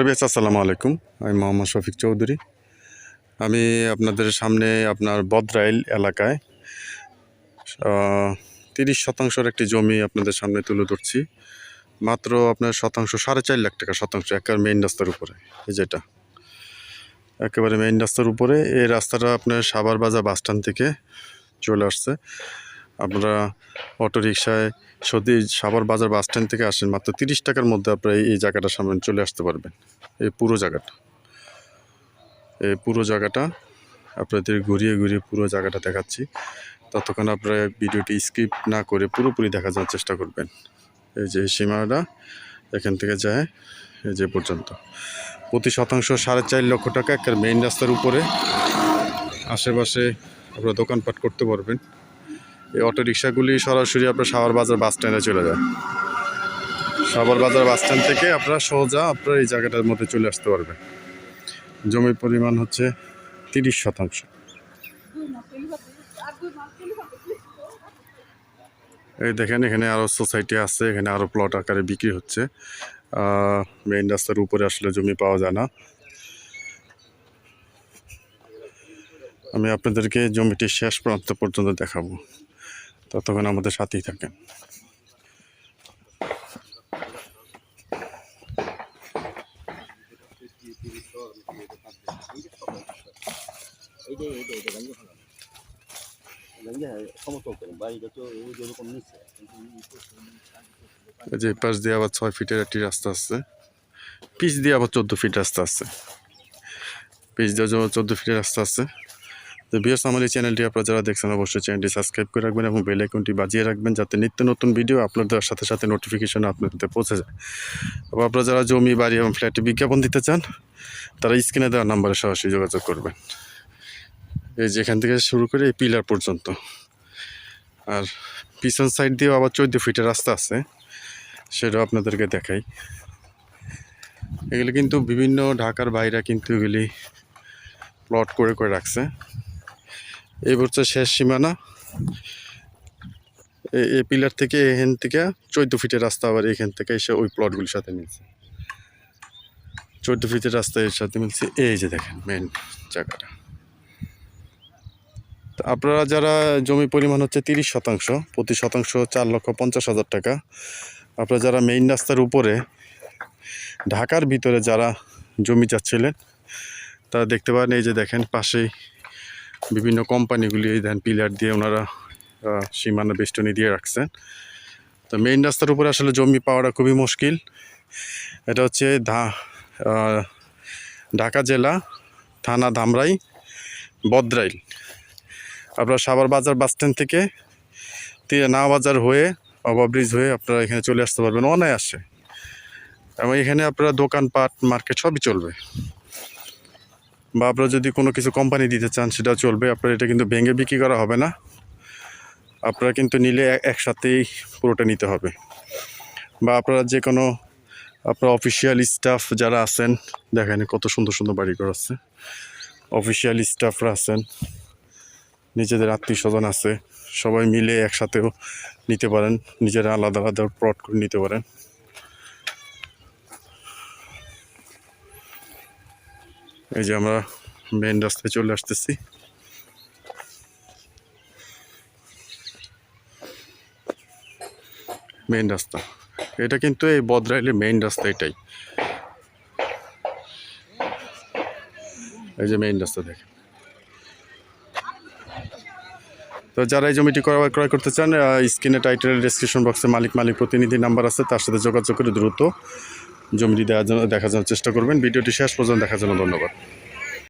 Hello base আসসালামু আলাইকুম। আমি মোহাম্মদ শফিক চৌধুরী। আমি আপনাদের সামনে আপনার বদরাইল এলাকায় তিরিশ শতাংশের একটি জমি আপনাদের সামনে তুলে ধরছি। মাত্র আপনার শতাংশ সাড়ে চার লাখ টাকা শতাংশ, একেবারে মেইন রাস্তার উপরে, এই যেটা। একেবারে মেইন রাস্তার উপরে, এই রাস্তাটা আপনার সাভার বাজার বাস স্ট্যান্ড থেকে চলে আসছে। আপনারা অটো রিক্সায় যদি সাভার বাজার বাস স্ট্যান্ড থেকে আসেন, মাত্র তিরিশ টাকার মধ্যে আপনারা এই জায়গাটার সামনে চলে আসতে পারবেন। এই পুরো জায়গাটা। এই পুরো জায়গাটা আপনাদের ঘুরিয়ে ঘুরিয়ে পুরো জায়গাটা দেখাচ্ছি। ততক্ষণ আপনারা ভিডিওটি স্কিপ না করে পুরোপুরি দেখা যাওয়ার চেষ্টা করবেন। এই যে সীমাটা এখান থেকে যায় এই যে পর্যন্ত। প্রতি শতাংশ সাড়ে চার লক্ষ টাকা একটা মেইন রাস্তার উপরে। আশেপাশে আপনারা দোকানপাট করতে পারবেন। এই অটো রিক্সাগুলি সরাসরি আপনার সাভার বাজার বাস স্ট্যান্ডে চলে যায়। সাভার বাজার বাস স্ট্যান্ড থেকে আপনারা সোজা আপনারা এই জায়গাটার মধ্যে চলে আসতে পারবেন। জমির পরিমাণ হচ্ছে তিরিশ শতাংশ। এই দেখেন, এখানে আরও সোসাইটি আছে, এখানে আরও প্লট আকারে বিক্রি হচ্ছে। মেইন রাস্তার উপরে আসলে জমি পাওয়া যায় না। আমি আপনাদেরকে জমিটি শেষ প্রান্ত পর্যন্ত দেখাবো। ততক্ষণ আমাদের সাথেই থাকেন। যে পাশ দিয়ে আবার ছয় ফিটের একটি রাস্তা আছে। পিচ দিয়ে আবার চোদ্দ ফিট রাস্তা আছে। পিচ দিয়ে চোদ্দ ফিটের রাস্তা আছে। তো বিয়ার্স আমার চ্যানেলটি আপনারা যারা দেখছেন, অবশ্যই চ্যানেলটি সাবস্ক্রাইব করে রাখবেন এবং বেল আইকনটি বাজিয়ে রাখবেন যাতে নিত্য নতুন ভিডিও আপলোড দেওয়ার সাথে সাথে নোটিফিকেশন আপনাদের পৌঁছে যায়। এবং আপনারা যারা জমি, বাড়ি এবং ফ্ল্যাটে বিজ্ঞাপন দিতে চান, তারা স্ক্রিনে দেওয়া নাম্বারে সরাসরি যোগাযোগ করবেন। এই যেখান থেকে শুরু করে এই পিলার পর্যন্ত। আর পিছন সাইড দিয়েও আবার চোদ্দ ফিটের রাস্তা আছে, সেটাও আপনাদেরকে দেখাই। এগুলি কিন্তু বিভিন্ন ঢাকার বাইরে কিন্তু এগুলি প্লট করে করে রাখছে। এই হচ্ছে শেষ সীমানা। এ- পিলার থেকে এখান থেকে চোদ্দ ফিটের রাস্তা আবার এখান থেকে এসে ওই প্লটগুলির সাথে মিলছে। চোদ্দ ফিটের রাস্তা এর সাথে মিলছে। এই যে দেখেন মেন জায়গাটা। আপনারা যারা জমি পরিমাণ হচ্ছে তিরিশ শতাংশ, প্রতি শতাংশ চার লক্ষ পঞ্চাশ হাজার টাকা, আপনারা যারা মেইন রাস্তার উপরে ঢাকার ভিতরে যারা জমি চাচ্ছিলেন, তারা দেখতে পারেন এই যে দেখেন পাশেই বিভিন্ন কোম্পানিগুলি এই দেন পিলার দিয়ে ওনারা সীমানা বেষ্টনী দিয়ে রাখছেন। তো মেইন রাস্তার উপরে আসলে জমি পাওয়াটা খুবই মুশকিল। এটা হচ্ছে ধা ঢাকা জেলা, থানা ধামরাই, বদরাইল। আপনারা সাভার বাজার বাস স্ট্যান্ড থেকে না বাজার হয়ে ওভারব্রিজ হয়ে আপনারা এখানে চলে আসতে পারবেন অনায়াসে। এবং এখানে আপনারা দোকানপাট, মার্কেট সবই চলবে। বা আপনারা যদি কোনো কিছু কোম্পানি দিতে চান সেটা চলবে। আপনার এটা কিন্তু ভেঙে বিক্রি করা হবে না। আপনারা কিন্তু নিলে একসাথেই পুরোটা নিতে হবে। বা আপনারা যে কোনো আপনার অফিসিয়াল স্টাফ যারা আছেন, দেখেন কত সুন্দর সুন্দর বাড়ি ঘর আছে। অফিসিয়াল স্টাফরা আছেন, নিজেদের আত্মীয় স্বজন আছে, সবাই মিলে একসাথেও নিতে পারেন, নিজেরা আলাদা আলাদা প্লট করে নিতে পারেন। এই যে আমরা মেন রাস্তায় চলে আসতেছি। মেন রাস্তা। এটা কিন্তু এই বদরাইলের মেইন রাস্তা এটাই। এই যে মেইন রাস্তা দেখেন। তো যারা এই জমিটি ক্রয় ক্রয় করতে চান স্ক্রিনে টাইটেলের ডিসক্রিপশন বক্সে মালিক মালিক প্রতিনিধি নাম্বার আছে, তার সাথে যোগাযোগ করে দ্রুত জমিটি দেওয়ার জন্য দেখার জন্য চেষ্টা করবেন। ভিডিওটি শেষ পর্যন্ত দেখার জন্য ধন্যবাদ।